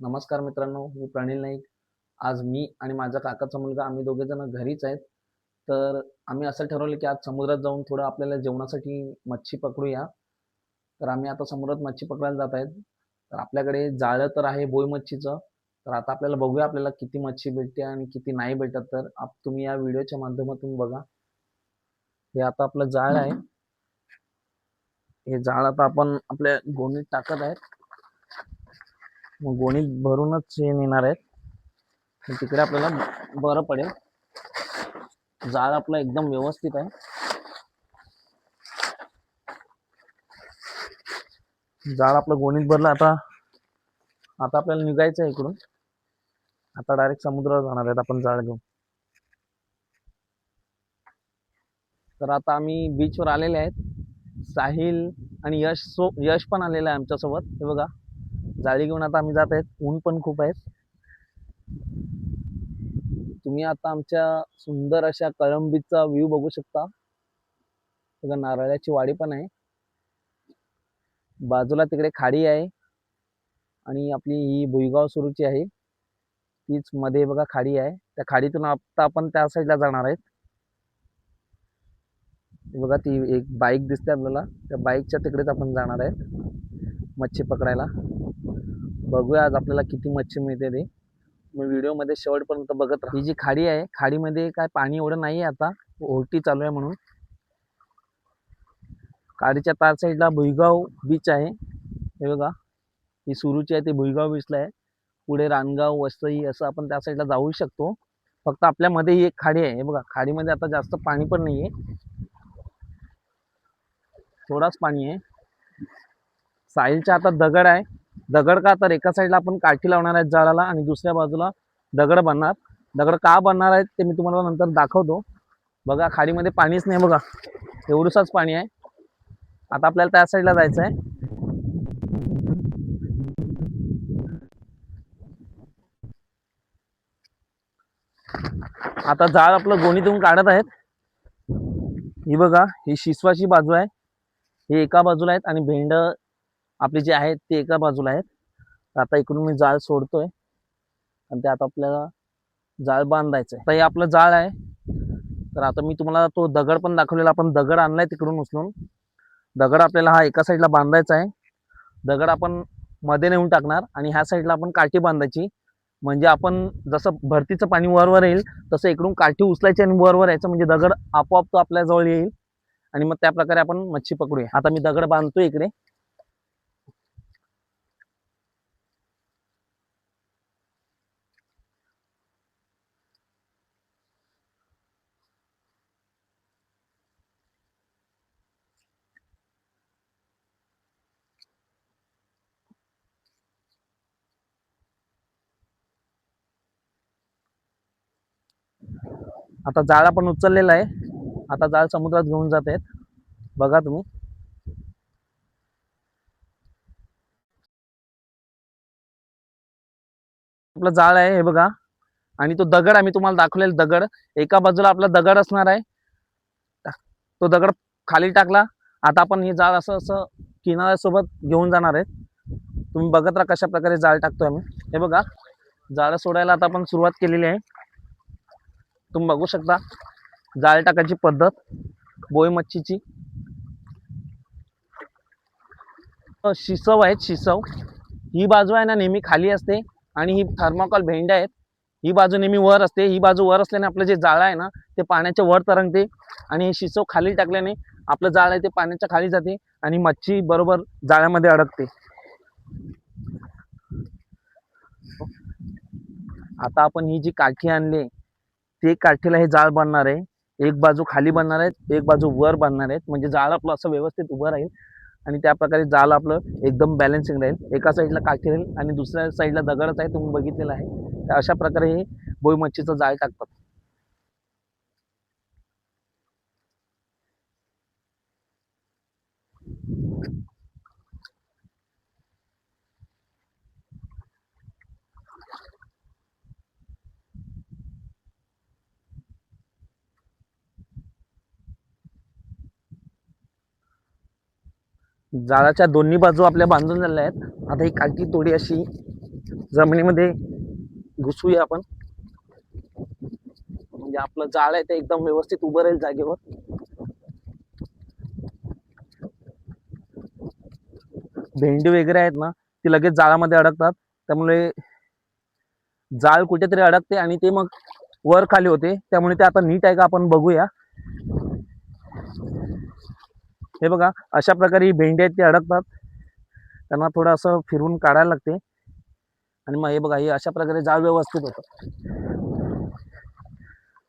नमस्कार मित्रांनो मी प्रणील नाईक. आज मी आणि माझ्या काकाचा मुलगा आम्ही दोघे जण घरीच आहेत. तर आम्ही असं ठरवलं की आज समुद्रात जाऊन थोडं आपल्याला जेवणासाठी मच्छी पकडूया. तर आम्ही आता समुद्रात मच्छी पकडायला जात आहेत. तर आपल्याकडे जाळं तर आहे बोई मच्छीचं. तर आता आपल्याला बघूया आपल्याला किती मच्छी भेटते आणि किती नाही भेटत. तर आप तुम्ही या व्हिडिओच्या माध्यमातून बघा. हे आता आपलं जाळ आहे. हे जाळ आता आपण आपल्या गोणीत टाकत आहेत. मग गोणीत भरूनच हे नेणार आहेत. तिकडे आपल्याला बरं पडेल. जाळ आपलं एकदम व्यवस्थित आहे. जाळ आपलं गोणीत भरलं. आता आता आपल्याला निघायचं आहे इकडून. आता डायरेक्ट समुद्रावर जाणार आहेत आपण जाळ घेऊन. तर आता आम्ही बीचवर आलेले आहेत. साहिल आणि यश सो यश पण आलेला आहे आमच्यासोबत. हे बघा. जाळी घेऊन आता आम्ही जात आहेत. ऊन पण खूप आहे तुम्ही आता आमच्या सुंदर अशा कळंबीचा व्ह्यू बघू शकता. बघा नारळाची वाडी पण आहे. बाजूला तिकडे खाडी आहे. आणि आपली ही भुईगाव सुरूची आहे. तीच मध्ये बघा खाडी आहे. त्या खाडीतून आता आपण त्या साईडला जाणार आहेत. बघा ती एक बाईक दिसते आपल्याला. त्या बाईकच्या तिकडेच आपण जाणार आहेत. मच्छी पकडायला. बघूया आज आपल्याला किती मच्छी मिळते ते. मग व्हिडिओमध्ये शेवटपर्यंत बघत राहा. ही जी खाडी आहे खाडीमध्ये काय पाणी एवढं नाही आहे आता. ओहटी चालू आहे म्हणून. खाडीच्या तार साईडला भुईगाव बीच आहे. हे बघा. ही सुरूची आहे ते भुईगाव बीचला आहे. पुढे रानगाव वसई असं आपण त्या साईडला जाऊ शकतो. फक्त आपल्यामध्ये ही एक खाडी आहे. हे बघा खाडीमध्ये आता जास्त पाणी पण नाही आहे थोडाच पाणी आहे. साहिलच्या हातात दगड आहे. दगड का तर एका साईडला आपण काठी लावणार आहेत जाळाला आणि दुसऱ्या बाजूला दगड बनणार. दगड का बनणार आहेत ते मी तुम्हाला नंतर दाखवतो. बघा खाडीमध्ये पाणीच नाही बघा. एवढंसच पाणी आहे. आता आपल्याला त्या साईडला जायचं आहे आता जाळ आपलं गोणीतून काढत आहेत. ही बघा ही शिसवाची बाजू आहे. ही एका बाजूला आहेत आणि भेंड आपले जे आहेत ते एका बाजूला आहेत. आता इकडून मी जाळ सोडतोय. आणि ते आता आपल्याला जाळ बांधायचं आहे तर हे आपलं जाळ आहे. तर आता मी तुम्हाला तो दगड पण दाखवलेला. आपण दगड आणलाय तिकडून उचलून. दगड आपल्याला हा एका साईडला बांधायचा आहे. दगड आपण मध्ये नेऊन टाकणार आणि ह्या साईडला आपण काठी बांधायची. म्हणजे आपण जसं भरतीचं पाणी वरवर येईल तसं इकडून काठी उचलायची आणि वरवर यायचं. म्हणजे दगड आपोआप तो आपल्याजवळ येईल. आणि मग त्या प्रकारे आपण मच्छी पकडूया. आता मी दगड बांधतो इकडे. आता जाळ आपण उचललेला आहे. आता जाळ समुद्रात घेऊन जात आहेत. बघा तुम्ही. आपलं जाळ आहे हे बघा. आणि तो दगड आम्ही तुम्हाला दाखवलेला दगड. एका बाजूला आपला दगड असणार आहे. तो दगड खाली टाकला. आता आपण हे जाळ असं असं किनाऱ्यासोबत घेऊन जाणार आहे तुम्ही बघत राहा कशा प्रकारे जाळ टाकतोय आम्ही. हे बघा. जाळं सोडायला आता आपण सुरुवात केलेली आहे. तुम्ही बघू शकता. जाळ टाकायची पद्धत बोई मच्छीची. शिसव आहेत शिसव. ही बाजू आहे ना नेहमी खाली असते आणि ही थर्माकॉल भेंड्या आहेत. ही बाजू नेहमी वर असते. ही बाजू वर असल्याने आपलं जे जाळं आहे ना ते पाण्याच्या वर तरंगते आणि हे शिसव खाली टाकल्याने आपलं जाळ आहे ते पाण्याच्या खाली जाते आणि मच्छी बरोबर जाळ्यामध्ये अडकते. आता आपण ही जी काठी आणली ते काठीला हे जाळ बांधणार आहे. एक बाजू खाली बांधणार आहेत एक बाजू वर बांधणार आहेत. म्हणजे जाळ आपलं असं व्यवस्थित उभं राहील आणि त्या प्रकारे जाळ आपलं एकदम बॅलन्सिंग राहील. एका साईडला काठी राहील आणि दुसऱ्या साईडला दगडच आहे तुम्ही बघितलेलं आहे. तर अशा प्रकारे हे बोईमच्छीचं जाळ टाकतात. जाळाच्या दोन्ही बाजू आपल्या बांधून झालेल्या आहेत. आता ही काठी थोडी अशी जमिनीमध्ये घुसूया आपण. म्हणजे आपलं जाळ आहे ते एकदम व्यवस्थित उभं राहील जागेवर. भेंडी वगैरे आहेत ना ती लगेच जाळामध्ये अडकतात. त्यामुळे जाळ कुठेतरी अडकते आणि ते मग वर खाली होते. त्यामुळे ते आता नीट आहे का आपण बघूया. हे बघा अशा प्रकारे ही भेंडी आहेत ते अडकतात. त्यांना थोडं असं फिरून काढायला लागते. आणि मग हे बघा हे अशा प्रकारे जाळ व्यवस्थित होतं.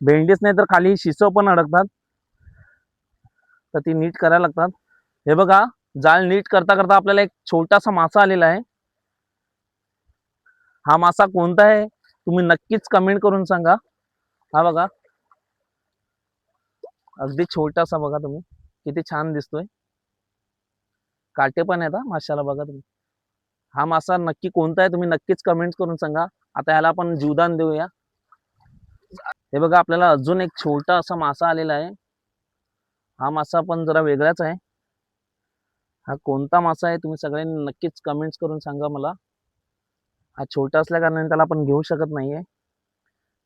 भेंडीच नाही तर खाली शिसव पण अडकतात. तर ती नीट करायला लागतात. हे बघा जाळ नीट करता करता आपल्याला एक छोटासा मासा आलेला आहे. हा मासा कोणता आहे? तुम्ही नक्कीच कमेंट करून सांगा. हा बघा. अगदी छोटासा बघा तुम्ही. किती छान दिसतोय. काटे पण आहेत हा माशाला बघा तुम्ही. हा मासा नक्की कोणता आहे तुम्ही नक्कीच कमेंट करून सांगा. आता ह्याला आपण जीवदान देऊया. हे बघा आपल्याला अजून एक छोटा असा मासा आलेला आहे. हा मासा पण जरा वेगळाच आहे. हा कोणता मासा आहे तुम्ही सगळ्यांनी नक्कीच कमेंट्स करून सांगा मला. हा छोटा असल्या कारणाने त्याला आपण घेऊ शकत नाहीये.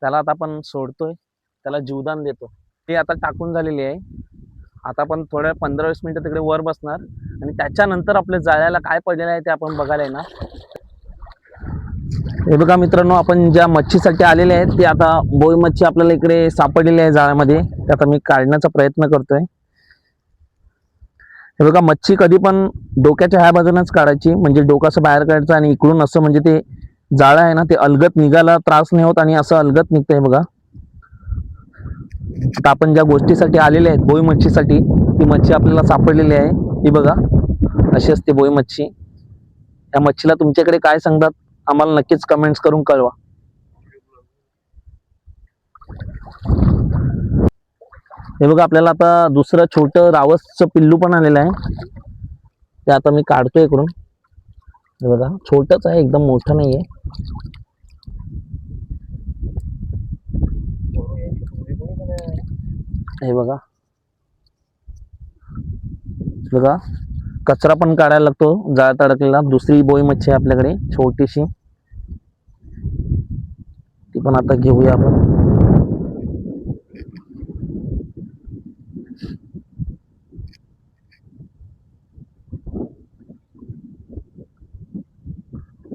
त्याला आता आपण सोडतोय. त्याला जीवदान देतो. ते आता टाकून झालेली आहे. आता आपण थोड्या पंधरा वीस मिनिटं तिकडे वर बसणार. आणि त्याच्यानंतर आपल्या जाळ्याला काय पडलेलं आहे ते आपण बघायला येणार. हे बघा मित्रांनो आपण ज्या मच्छीसाठी आलेले आहेत ते आता बोई मच्छी आपल्याला इकडे सापडलेली आहे जाळ्यामध्ये. ते आता मी काढण्याचा प्रयत्न करतोय. हे बघा मच्छी कधी पण डोक्याच्या ह्या बाजूनच काढायची. म्हणजे डोकं असं बाहेर काढायचं आणि इकडून असं म्हणजे ते जाळं आहे ना ते अलगत निघायला त्रास नाही होत आणि असं अलगत निघतंय बघा. आता आपण ज्या गोष्टीसाठी आलेले आहेत बोई मच्छीसाठी ती मच्छी आपल्याला सापडलेली आहे. ही बघा अशी असते बोई मच्छी त्या मच्छीला तुमच्याकडे काय सांगतात आम्हाला नक्कीच कमेंट्स करून कळवा. हे बघा आपल्याला आता दुसरं छोटं रावसचं पिल्लू पण आलेलं आहे. ते आता मी काढतोय इकडून. हे बघा छोटच आहे एकदम मोठं हे बघा. बघा कचरा पण काढायला लागतो जाळ्यात अडकलेला दुसरी बोई मच्छी आहे आपल्याकडे छोटीशी. ती पण आता घेऊया आपण.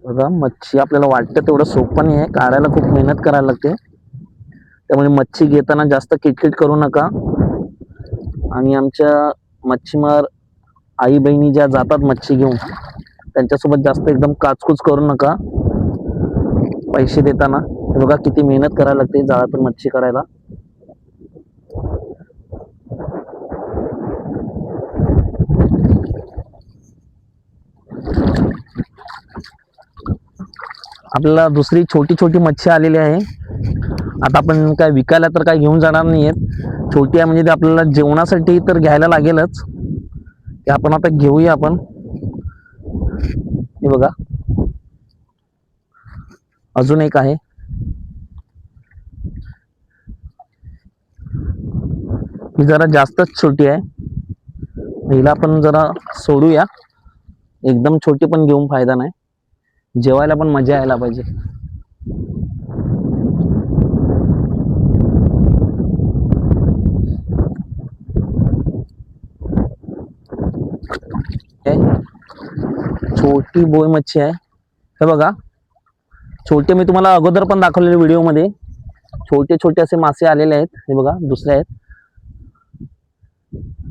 बघा मच्छी आपल्याला वाटतं तेवढं सोपं नाही आहे. काढायला खूप मेहनत करायला लागते. त्यामुळे मच्छी घेताना जास्त किटकिट करू नका. आणि आमच्या मच्छीमार आई बहिणी ज्या जातात मच्छी घेऊन त्यांच्यासोबत जास्त एकदम काचकूच करू नका. पैसे देताना. बघा किती मेहनत करायला लागते जाळातून मच्छी काढायला. आपल्याला दुसरी छोटी छोटी मच्छी आलेली आहे. आता आपण काय विकायला तर काय घेऊन जाणार नाही आहेत छोटी आहे म्हणजे ते आपल्याला जेवणासाठी तर घ्यायला लागेलच. ते आपण आता घेऊया आपण. हे बघा. अजून एक आहे. ही जरा जास्तच छोटी आहे. हिला आपण जरा सोडूया. एकदम छोटी पण घेऊन फायदा नाही. जेवायला पण मजा यायला पाहिजे हे छोटी बोई मच्छी आहे. हे बघा. छोटे मी तुम्हाला अगोदर पण दाखवलेले व्हिडिओमध्ये. छोटे छोटे असे मासे आलेले आहेत. हे बघा दुसरे आहेत.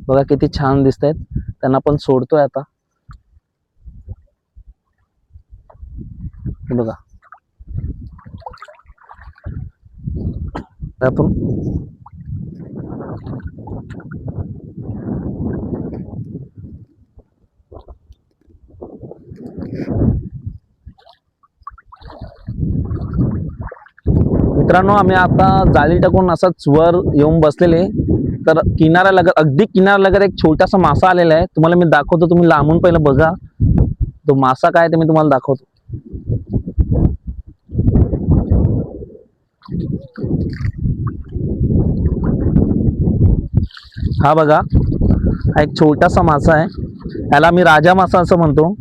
बघा किती छान दिसत आहेत त्यांना पण सोडतोय आता. हे बघा. आपण मित्रांनो आम्ही आता जाळी टाकून असाच वर येऊन बसलेले. तर किनाऱ्या लगत अगदी किनाऱ्या लगत एक छोटासा मासा आलेला आहे. तुम्हाला मी दाखवतो तुम्ही लांबून पहिलं बघा. तो मासा काय ते मी तुम्हाला दाखवतो. हा बघा हा एक छोटासा मासा आहे. याला मी राजा मासा असं म्हणतो.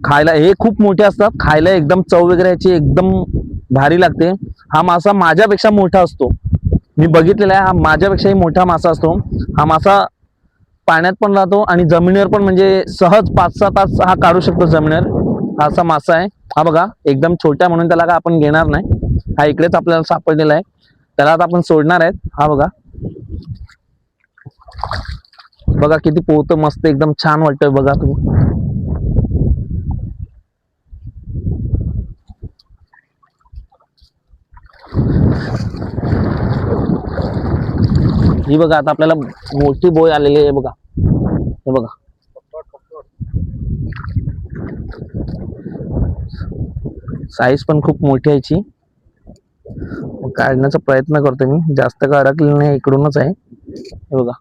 खायला हे खूप मोठे असतात. खायला एकदम चव वगैरे याची एकदम भारी लागते. हा मासा माझ्यापेक्षा मोठा असतो. मी बघितलेला आहे हा माझ्यापेक्षाही मोठा मासा असतो. हा मासा पाण्यात पण राहतो आणि जमिनीवर पण म्हणजे सहज पाच सहा तास हा काढू शकतो जमिनीवर. हा असा मासा आहे. हा बघा एकदम छोटा म्हणून त्याला का आपण घेणार नाही. हा इकडेच आपल्याला सापडलेला आहे. त्याला आता आपण सोडणार आहेत. हा बघा. बघा किती पोहतं मस्त एकदम छान वाटतंय बघा तुम्ही. ही बघा आता आपल्याला मोठी बोय आलेली आहे बघा. हे बघा. साईज पण खूप मोठी यायची मग काढण्याचा प्रयत्न करतो मी. जास्त का अडकलेलं नाही इकडूनच आहे. हे बघा.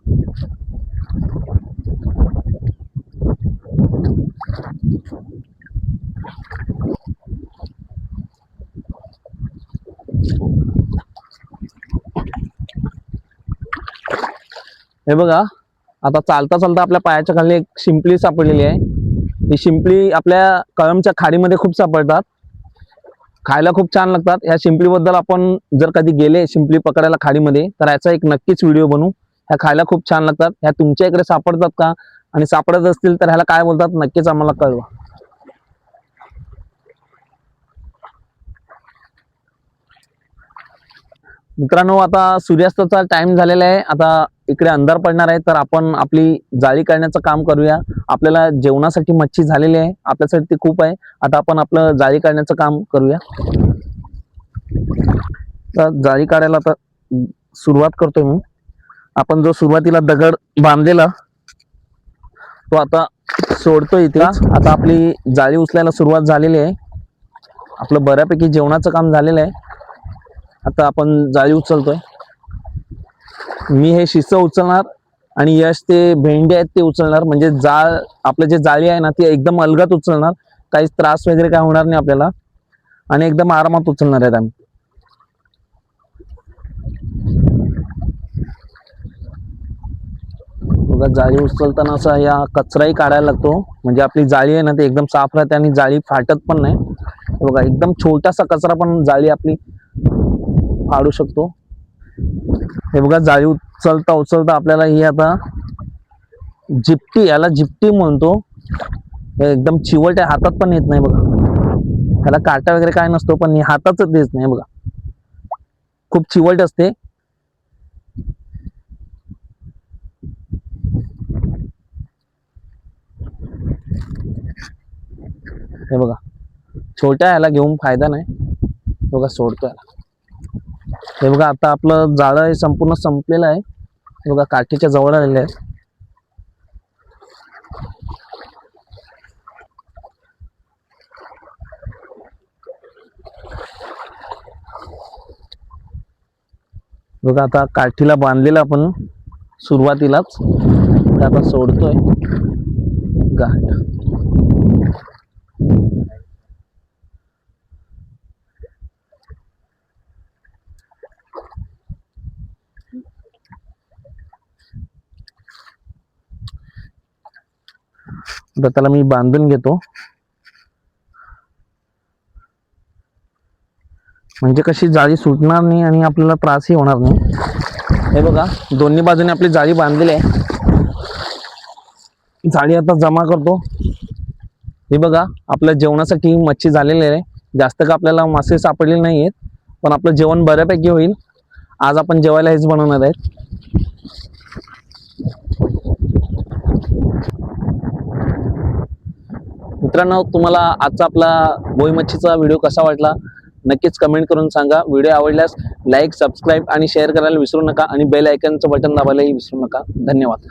हे बघा आता चालता चालता आपल्या पायाच्या खाली एक शिंपली सापडलेली आहे. ही शिंपली आपल्या कळमच्या खाडीमध्ये खूप सापडतात. खायला खूप छान लागतात. ह्या शिंपलीबद्दल आपण जर कधी गेले शिंपली पकडायला खाडीमध्ये तर याचा एक नक्कीच व्हिडिओ बनवू ह्या खायला खूप छान लागतात. ह्या तुमच्या इकडे सापडतात का? आणि सापडत असतील तर ह्याला काय बोलतात? नक्कीच आम्हाला कळवा. मित्रांनो आता सूर्यास्ताचा टाइम झालेला आहे. आता इकडे अंधार पडणार आहे तर आपण आपली जाळी काढण्याचं काम करूया. आपल्याला जेवणासाठी मच्छी झालेली आहे. आपल्यासाठी ती खूप आहे. आता आपण आपलं जाळी काढण्याचं काम करूया. तर जाळी काढायला आता सुरुवात करतोय मी. आपण जो सुरुवातीला दगड बांधलेला तो आता सोडतोय इथे. आता आपली जाळी उचलायला सुरुवात झालेली आहे. आपलं बऱ्यापैकी जेवणाचं काम झालेलं आहे. आता आपण जाळी उचलतोय. मी हे शिस्त उचलणार आणि यश ते भेंडे आहेत ते उचलणार. म्हणजे जाळ आपलं जे जाळी आहे ना ती एकदम अलगत उचलणार. काहीच त्रास वगैरे काय होणार नाही आपल्याला. आणि एकदम आरामात उचलणार आहेत आम्ही. बघा जाळी उचलताना असा या कचराही काढायला लागतो. म्हणजे आपली जाळी आहे ना ती एकदम साफ राहते आणि जाळी फाटत पण नाही. बघा एकदम छोटासा कचरा पण जाळी आपली फाडू शकतो. हे बघा जाळी उचलता उचलता आपल्याला ही आता जिप्टी याला जिप्टी म्हणतो. एकदम चिवट आहे हातात पण येत नाही बघा. त्याला काटा वगैरे काय नसतो पण हाताच देत नाही बघा. खूप चिवट असते. हे बघा छोट्या ह्याला घेऊन फायदा नाही. बघा सोडतो याला हे बघा आता आपलं जाळं हे संपूर्ण संपलेलं आहे. हे बघा काठीच्या जवळ आलेले आहे बघा आता काठीला बांधलेलं आपण सुरुवातीलाच. ते आता सोडतोय. गाठ. आता त्याला मी बांधून घेतो. म्हणजे कशी जाळी सुटणार नाही आणि आपल्याला त्रासही होणार नाही. हे बघा दोन्ही बाजूने आपली जाळी बांधलेली आहे. जाळी आता जमा करतो. हे बघा आपल्या जेवणासाठी मच्छी झालेली आहे. जास्त का आपल्याला मासे सापडलेले नाही आहेत पण आपलं जेवण बऱ्यापैकी होईल. आज आपण जेवायला हेच बनवणार आहेत. मित्रांनो तुम्हाला आजचा आपला बोई मच्छीचा व्हिडिओ कसा वाटला? नक्कीच कमेंट करून सांगा. व्हिडिओ आवडल्यास लाईक सबस्क्राईब आणि शेअर करायला विसरू नका आणि बेल आयकनचं बटन दाबायलाही विसरू नका. धन्यवाद.